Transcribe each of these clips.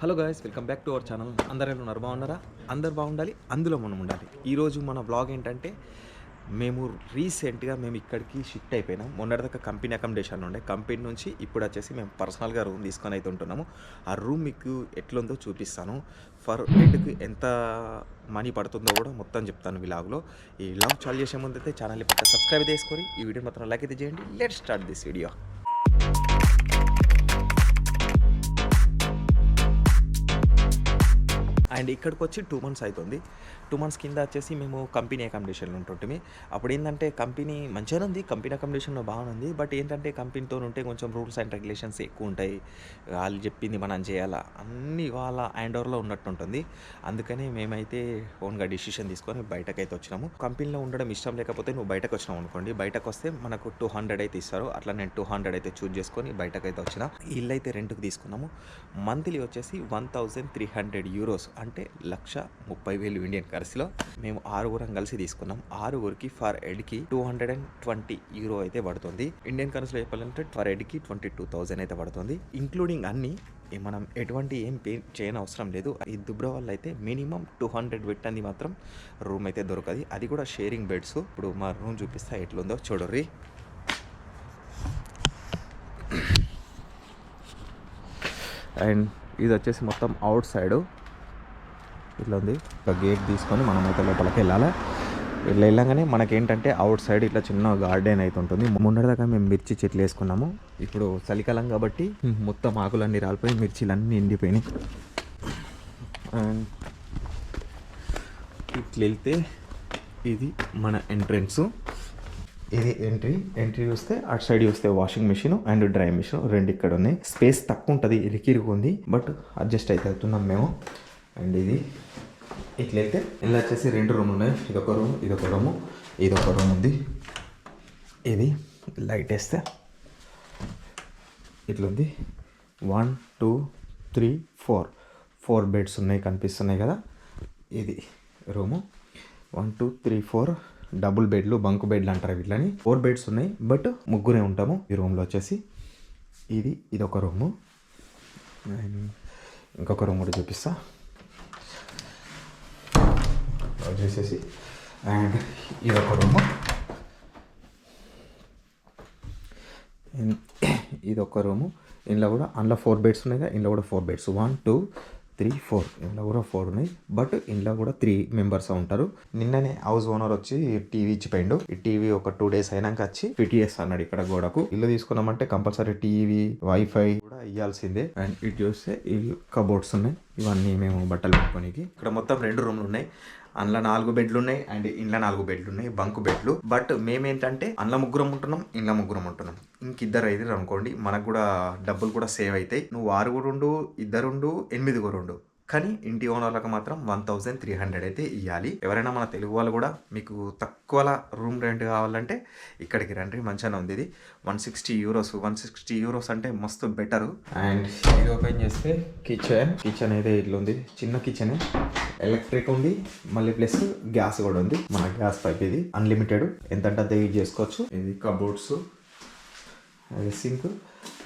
Hello guys welcome back to our channel. అందరూ ఉన్నారు? బాగున్నారా? అందరు బాగుండాలి అందులో మనం ఉండాలి. ఈరోజు మన బ్లాగ్ ఏంటంటే మేము రీసెంట్గా మేము ఇక్కడికి షిఫ్ట్ అయిపోయినాం. మొన్నటిదాకా కంపెనీ అకామిడేషన్ ఉండే. కంపెనీ నుంచి ఇప్పుడు వచ్చేసి మేము పర్సనల్గా రూమ్ తీసుకొని అయితే ఉంటున్నాము. ఆ రూమ్ మీకు ఎట్లుందో చూపిస్తాను. ఫర్ హెడ్కి ఎంత మనీ పడుతుందో కూడా మొత్తం చెప్తాను విలాగ్లో ఈ లాగ్ చాలు చేసే ముందు అయితే ఛానల్ని పక్క సబ్స్క్రైబ్ చేసుకొని ఈ వీడియో మాత్రం లైక్ అయితే చేయండి. Let start this video and ఇక్కడికి వచ్చి టూ మంత్స్ అవుతుంది టూ మంత్స్ కింద వచ్చేసి మేము కంపెనీ అకామిడేషన్లో ఉంటుంటే అప్పుడు ఏంటంటే కంపెనీ మంచిగానే ఉంది కంపెనీ అకామిడేషన్లో బాగుంది బట్ ఏంటంటే కంపెనీతో ఉంటే కొంచెం రూల్స్ అండ్ రెగ్యులేషన్స్ ఎక్కువ ఉంటాయి. వాళ్ళు చెప్పింది మనం చేయాలా? అన్ని వాళ్ళ హ్యాండ్ ఓవర్లో ఉన్నట్టు ఉంటుంది అందుకని మేమైతే ఓన్గా డిసిషన్ తీసుకొని బయటకైతే వచ్చినాము. కంపెనీలో ఉండడం ఇష్టం లేకపోతే నువ్వు బయటకు వచ్చినావు అనుకోండి. బయటకు వస్తే మనకు టూ హండ్రెడ్ అయితే ఇస్తారు. అట్లా నేను టూ హండ్రెడ్ అయితే చూజ్ చేసుకొని బయటకైతే వచ్చిన. ఇల్లు అయితే రెంట్కి తీసుకున్నాము. మంత్లీ వచ్చేసి one thousand three hundred euros. అంటే లక్ష ముప్పై వేలు ఇండియన్ కరెన్సీలో మేము ఆరుగురం కలిసి తీసుకున్నాం. ఆరుగురికి for హెడ్కి two hundred and twenty euro అయితే పడుతుంది. ఇండియన్ కరెన్సీలో చెప్పాలంటే ఫర్ హెడ్కి ట్వంటీ టూ థౌజండ్ అయితే పడుతుంది. ఇంక్లూడింగ్ అన్ని మనం ఎటువంటి ఏం పే చేయని అవసరం లేదు. ఈ దుబ్రా వల్ల అయితే మినిమం టూ హండ్రెడ్ పెట్టింది మాత్రం రూమ్ అయితే దొరకదు. అది కూడా షేరింగ్ బెడ్స్. ఇప్పుడు మా రూమ్ చూపిస్తా ఎట్లుందో చూడర్రి. అండ్ ఇది వచ్చేసి మొత్తం అవుట్ సైడ్. ఇట్లా ఉంది. ఒక గేట్ తీసుకొని మనం అయితే లోపలికి వెళ్ళాలి? ఇట్లా వెళ్ళగానే మనకేంటంటే అవుట్ సైడ్ ఇట్లా చిన్న గార్డెన్ అయితే ఉంటుంది. మొన్నటిదాకా మేము మిర్చి చెట్లు వేసుకున్నాము. ఇప్పుడు చలికాలం కాబట్టి మొత్తం ఆకులన్నీ రాలిపోయి మిర్చీలన్నీ ఎండిపోయినాయి. అండ్ ఇట్లా వెళ్తే ఇది మన ఎంట్రెన్స్ ఇది ఎంట్రీ ఎంట్రీ చూస్తే అటు సైడ్ చూస్తే washing machine and dry machine రెండు ఇక్కడ ఉన్నాయి. స్పేస్ తక్కువ ఉంటుంది ఇరికిరిగి ఉంది బట్ అడ్జస్ట్ అయితే అవుతున్నాం మేము. అండ్ ఇది ఇట్లయితే ఇలా వచ్చేసి రెండు రూమ్ ఉన్నాయి. ఇదొక రూమ్ ఇదొక రూము ఇదొక రూమ్ ఉంది. ఇది లైట్ వేస్తే ఇట్లుంది. One two three four four beds ఉన్నాయి కనిపిస్తున్నాయి కదా. ఇది room one two three four double బెడ్లు బంక్ బెడ్లు అంటారు వీళ్ళని ఫోర్ బెడ్స్ ఉన్నాయి బట్ ముగ్గురే ఉంటాము ఈ రూమ్లో వచ్చేసి. ఇది ఇది ఒక రూము అండ్ ఇంకొక రూమ్ కూడా చూపిస్తాను అది చేసేసి అండ్ ఇది ఒక రూము. ఇది ఒక రూము. ఇందులో కూడా అందులో ఫోర్ బెడ్స్ ఉన్నాయి కదా ఇందులో కూడా four beds one two three four ఇందులో కూడా ఫోర్ ఉన్నాయి. బట్ ఇందులో కూడా త్రీ మెంబర్స్ ఉంటారు. నిన్ననే హౌస్ ఓనర్ వచ్చి టీవీ ఇచ్చిపోయిండు. ఈ టీవీ ఒక టూ డేస్ అయినాక వచ్చి ఫిట్ చేస్తా అన్నాడు ఇక్కడ గోడకు. ఇల్లు తీసుకున్నామంటే కంపల్సరీ టీవీ వైఫై కూడా ఇవ్వాల్సిందే అండ్ ఇటు చూస్తే ఈ కబోర్డ్స్ ఉన్నాయి. ఇవన్నీ మేము బట్టలు పెట్టుకోనికి. ఇక్కడ మొత్తం రెండు రూమ్లు ఉన్నాయి. అందులో నాలుగు బెడ్లు ఉన్నాయి అండ్ ఇంట్లో నాలుగు బెడ్లు ఉన్నాయి బంకు బెడ్లు. బట్ మేమేంటంటే అందులో ముగ్గురం ఉంటున్నాం ఇంట్లో ముగ్గురం ఉంటున్నాం. ఇంకిద్దరు అయితే అనుకోండి మనకు కూడా డబ్బులు కూడా సేవ్ అవుతాయి నువ్వు ఆరుగురు ఉండు ఇద్దరుండు ఎనిమిదిగురు ఉండు. కానీ ఇంటి ఓనర్లకు మాత్రం వన్ థౌజండ్ త్రీ హండ్రెడ్ అయితే ఇవ్వాలి ఎవరైనా మన తెలుగు వాళ్ళు కూడా మీకు తక్కువల రూమ్ రెంట్ కావాలంటే ఇక్కడికి రండి మంచిగానే ఉంది ఇది. One sixty euros one sixty euros అంటే మస్తు బెటర్ అండ్ ఇది ఓపెన్ చేస్తే కిచెన్ కిచెన్ అయితే ఇట్లా ఉంది. చిన్న కిచెన్ ఎలక్ట్రిక్ ఉంది. మళ్ళీ ప్లస్ గ్యాస్ కూడా ఉంది. మన గ్యాస్ పైప్ ఇది. అన్లిమిటెడ్ ఎంత అంటే యూజ్ చేసుకోవచ్చు. ఇది కబోర్డ్స్ అది సింక్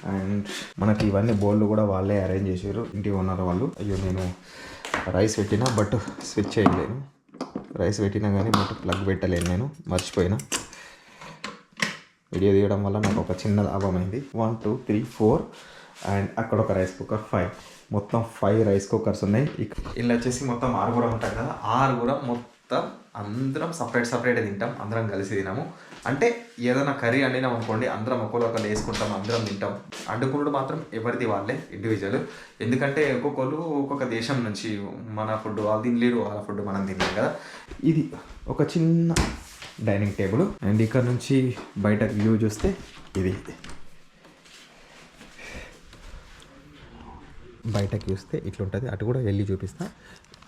అండ్ మనకి ఇవన్నీ బోల్డ్ కూడా వాళ్ళే అరేంజ్ చేశారు. ఇంటి ఓనర్ వాళ్ళు. అయ్యో నేను రైస్ పెట్టినా బట్ స్విచ్ చేయలేను రైస్ పెట్టినా కానీ బట్ ప్లగ్ పెట్టలేను నేను. మర్చిపోయినా. వీడియో తీయడం వల్ల నాకు ఒక చిన్న లాభం అయింది. One two three four and అక్కడ ఒక రైస్ కుక్కర్ ఫైవ్ మొత్తం ఫైవ్ రైస్ కుక్కర్స్ ఉన్నాయి. ఇలా వచ్చేసి మొత్తం ఆరుగురం ఉంటాం కదా. ఆరుగురం మొత్తం అందరం సపరేట్ సపరేట్ తింటాం. అందరం కలిసి తినాము. అంటే ఏదైనా కర్రీ వండినాం అనుకోండి అందరం ఒక్కొక్కరు ఒకరు వేసుకుంటాం అందరం తింటాం. వండుకున్నాడు మాత్రం ఎవరిది వాళ్ళే ఇండివిజువల్ ఎందుకంటే ఒక్కొక్కరు ఒక్కొక్క దేశం నుంచి మన ఫుడ్ వాళ్ళు తినలేరు వాళ్ళ ఫుడ్ మనం తినలేం కదా. ఇది ఒక చిన్న డైనింగ్ టేబుల్ అండ్ ఇక్కడ నుంచి బయట వ్యూ చూస్తే ఇది. బయటకి చూస్తే ఇట్లుంటుంది. అటు కూడా వెళ్ళి చూపిస్తా.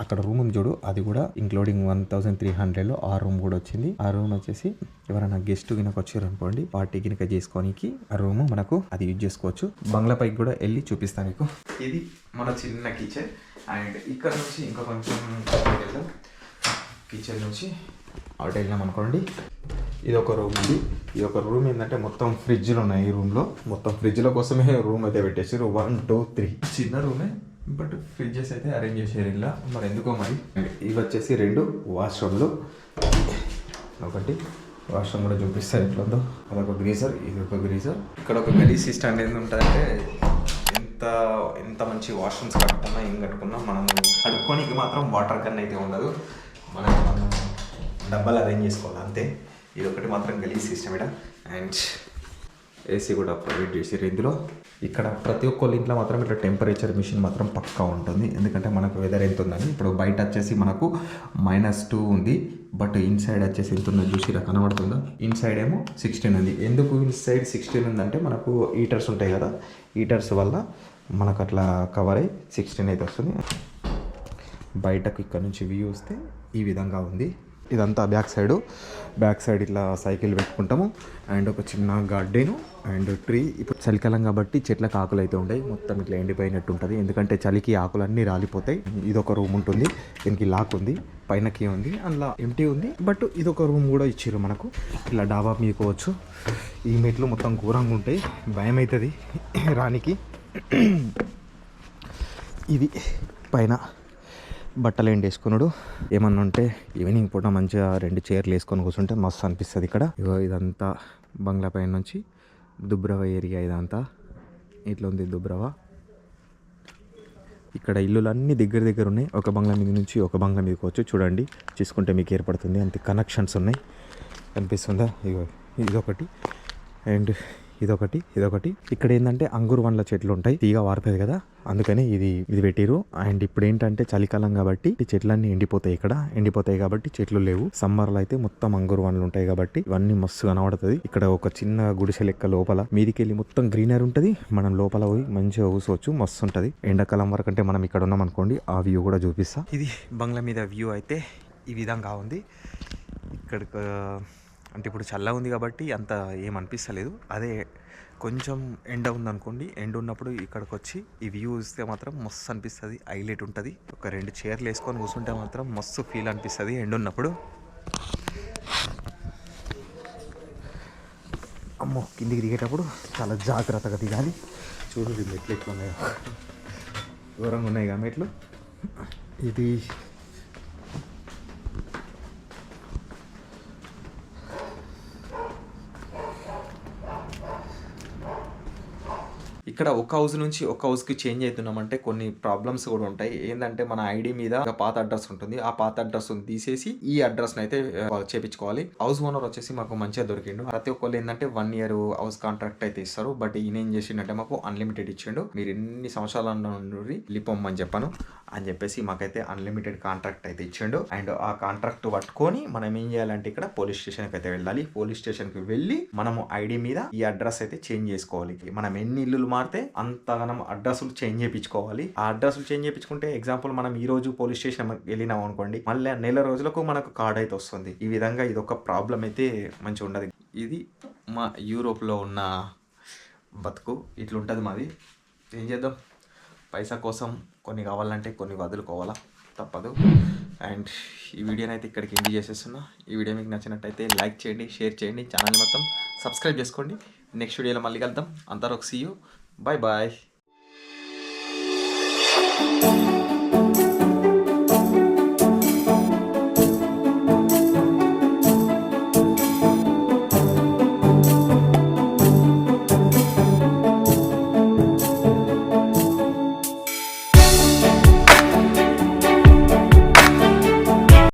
అక్కడ రూమ్ ఉంది చూడు. అది కూడా ఇంక్లూడింగ్ వన్ థౌసండ్ త్రీ హండ్రెడ్లో ఆ రూమ్ కూడా వచ్చింది. ఆ రూమ్ వచ్చేసి ఎవరైనా గెస్ట్ గినక వచ్చారు అనుకోండి పార్టీ గినక చేసుకోనికి ఆ రూమ్ మనకు అది యూజ్ చేసుకోవచ్చు. బంగ్లా పైకి కూడా వెళ్ళి చూపిస్తాను మీకు. ఇది మన చిన్న కిచెన్ అండ్ ఇక్కడ నుంచి ఇంకా కొంచెం కిచెన్ నుంచి అవుట్ వెళ్ళాం అనుకోండి. ఇది ఒక రూమ్ ఉంది. ఈ ఒక రూమ్ ఏంటంటే మొత్తం ఫ్రిడ్జ్లు ఉన్నాయి ఈ రూమ్లో మొత్తం ఫ్రిడ్జ్ల కోసమే రూమ్ అయితే పెట్టేసారు వన్ టూ త్రీ చిన్న రూమే బట్ ఫ్రిడ్జెస్ అయితే అరేంజ్ చేసారు ఇలా మరి ఎందుకో మరి? ఇవి వచ్చేసి రెండు వాష్రూమ్లు. ఒకటి వాష్రూమ్ కూడా చూపిస్తారు ఎట్లా అదొక గ్రీజర్ ఇది ఒక గ్రీజర్. ఇక్కడ ఒక గలీ సిస్టమ్ ఏంది ఉంటుందంటే ఎంత ఎంత మంచి వాష్రూమ్స్ కట్టుకున్నా ఏం కట్టుకున్నా మనం కడుక్కోనికి మాత్రం వాటర్ కన్నా అయితే ఉండదు. మనం డబ్బాలు అరేంజ్ చేసుకోవాలి అంతే. ఇది ఒకటి మాత్రం గలీ సిస్టమ్ ఇడ. అండ్ ఏసీ కూడా ప్రొవైడ్ చేసారు ఇందులో. ఇక్కడ ప్రతి ఒక్కళ్ళ ఇంట్లో మాత్రం ఇట్లా టెంపరేచర్ మిషన్ మాత్రం పక్కా ఉంటుంది. ఎందుకంటే మనకు వెదర్ ఎంత ఉందని ఇప్పుడు బయట వచ్చేసి మనకు మైనస్ టూ ఉంది. బట్ ఇన్సైడ్ వచ్చేసి ఎంత ఉందో చూసి కనబడుతుందా? ఇన్సైడ్ ఏమో సిక్స్టీన్ ఉంది. ఎందుకు ఇన్సైడ్ సిక్స్టీన్ ఉందంటే మనకు హీటర్స్ ఉంటాయి కదా? హీటర్స్ వల్ల మనకు అట్లా కవర్ అయ్యి సిక్స్టీన్ అయితే వస్తుంది. బయటకు ఇక్కడ నుంచి వ్యూ వస్తే ఈ విధంగా ఉంది. ఇదంతా బ్యాక్ సైడ్. బ్యాక్ సైడ్ ఇట్లా సైకిల్ పెట్టుకుంటాము. అండ్ ఒక చిన్న గార్డెన్ అండ్ ట్రీ. ఇప్పుడు చలికాలం కాబట్టి చెట్లకు ఆకులు అయితే ఉంటాయి మొత్తం ఇట్లా ఎండిపోయినట్టు ఉంటుంది. ఎందుకంటే చలికి ఆకులన్నీ రాలిపోతాయి. ఇది ఒక రూమ్ ఉంటుంది. దీనికి లాక్ ఉంది. పైన కీ ఉంది. అందులో ఎంటీ ఉంది. బట్ ఇది ఒక రూమ్ కూడా ఇచ్చారు మనకు. ఇలా డాబా మీకోవచ్చు ఈ మెట్లు మొత్తం ఘోరంగా ఉంటాయి. భయం అవుతుంది. రానికి. ఇది పైన బట్టలు ఎండేసుకున్నాడు ఏమన్నా ఉంటే ఈవినింగ్ పూట మంచిగా రెండు చైర్లు వేసుకొని కూర్చుంటే మస్తు అనిపిస్తుంది ఇక్కడ. ఇగో ఇదంతా బంగ్లా పైన నుంచి దుబ్రవ ఏరియా ఇదంతా. ఇట్లా ఉంది దుబ్రవ. ఇక్కడ ఇల్లులన్నీ దగ్గర దగ్గర ఉన్నాయి. ఒక బంగ్లా మీద నుంచి ఒక బంగ్లా మీదకి వచ్చి చూడండి. చూసుకుంటే మీకు ఏర్పడుతుంది. అంతే కనెక్షన్స్ ఉన్నాయి. కనిపిస్తుందా? ఇగో ఇదొకటి. అండ్ ఇదొకటి ఇదొకటి. ఇక్కడ ఏంటంటే అంగురు వండ్ల చెట్లు ఉంటాయి తీగ వారుతుంది కదా. అందుకని ఇది ఇది పెట్టిరు అండ్ ఇప్పుడు ఏంటంటే చలికాలం కాబట్టి ఈ చెట్లన్నీ ఎండిపోతాయి ఇక్కడ. ఎండిపోతాయి కాబట్టి చెట్లు లేవు. సమ్మర్లో అయితే మొత్తం అంగురు వండ్లు ఉంటాయి కాబట్టి ఇవన్నీ మస్తు కనబడుతుంది. ఇక్కడ ఒక చిన్న గుడిసె లెక్క లోపల మీదికి వెళ్ళి మొత్తం గ్రీనరీ ఉంటుంది. మనం లోపల పోయి మంచిగా కూర్చోవచ్చు మస్తు ఉంటుంది. ఎండాకాలం వరకు అంటే మనం ఇక్కడ ఉన్నాం అనుకోండి ఆ వ్యూ కూడా చూపిస్తా. ఇది బంగ్లా మీద వ్యూ అయితే ఈ విధంగా ఉంది. ఇక్కడ అంటే ఇప్పుడు చల్లగా ఉంది కాబట్టి అంత ఏం అనిపిస్తలేదు. అదే కొంచెం ఎండ ఉందనుకోండి ఎండ ఉన్నప్పుడు ఇక్కడికి వచ్చి ఈ వ్యూ ఇస్తే మాత్రం మస్తు అనిపిస్తుంది. హైలైట్ ఉంటుంది. ఒక రెండు చైర్లు వేసుకొని కూర్చుంటే మాత్రం మస్తు ఫీల్ అనిపిస్తుంది ఎండ ఉన్నప్పుడు. అమ్మో కిందికి దిగేటప్పుడు చాలా జాగ్రత్తగా దిగాలి. చూడు మెట్లు ఎట్లా ఉన్నాయో దూరంగా ఉన్నాయి కదా మెట్లు. ఇది ఇక్కడ ఒక హౌస్ నుంచి ఒక హౌస్కి చేంజ్ అవుతున్నామంటే కొన్ని ప్రాబ్లమ్స్ కూడా ఉంటాయి. ఏంటంటే మన ఐడి మీద ఒక పాత అడ్రస్ ఉంటుంది. ఆ పాత అడ్రస్ తీసేసి ఈ అడ్రస్ అయితే చేపించుకోవాలి. హౌస్ ఓనర్ వచ్చేసి మాకు మంచిగా దొరికిండు. ప్రతి ఒక్కళ్ళు ఏంటంటే వన్ ఇయర్ హౌస్ కాంట్రాక్ట్ అయితే ఇస్తారు. బట్ ఈయన ఏం చేసిండంటే మాకు అన్లిమిటెడ్ ఇచ్చిండు. మీరు ఎన్ని సంవత్సరాల నుండి వెళ్ళిపోమని చెప్పాను. అని చెప్పేసి మాకైతే అన్లిమిటెడ్ కాంట్రాక్ట్ అయితే ఇచ్చిండు. అండ్ ఆ కాంట్రాక్ట్ పట్టుకొని మనం ఏం చేయాలంటే ఇక్కడ పోలీస్ స్టేషన్కి అయితే వెళ్ళాలి. పోలీస్ స్టేషన్కి వెళ్ళి మనము ఐడి మీద ఈ అడ్రస్ అయితే చేంజ్ చేసుకోవాలి. మనం ఎన్ని ఇల్లులు మారితే అంతగానం అడ్రస్లు చేంజ్ చేయించుకోవాలి. ఆ అడ్రస్లు చేంజ్ చేయించుకుంటే ఎగ్జాంపుల్ మనం ఈ రోజు పోలీస్ స్టేషన్ వెళ్ళినాం అనుకోండి మళ్ళీ నెల రోజులకు మనకు కార్డ్ అయితే వస్తుంది. ఈ విధంగా ఇది ఒక ప్రాబ్లం అయితే మంచిగా ఉండదు. ఇది మా యూరోప్లో ఉన్న బతుకు. ఇట్లుంటుంది మాది. ఏం చేద్దాం? పైసా కోసం కొన్ని కావాలంటే కొన్ని వదులుకోవాలా? తప్పదు. అండ్ ఈ వీడియోని అయితే ఇక్కడికి ఎంజాయ్ చేసేస్తున్నా. ఈ వీడియో మీకు నచ్చినట్టయితే లైక్ చేయండి షేర్ చేయండి. ఛానల్ మొత్తం సబ్స్క్రైబ్ చేసుకోండి. నెక్స్ట్ వీడియోలో మళ్ళీ కలుద్దాం. అంతవరకు సీ Bye bye.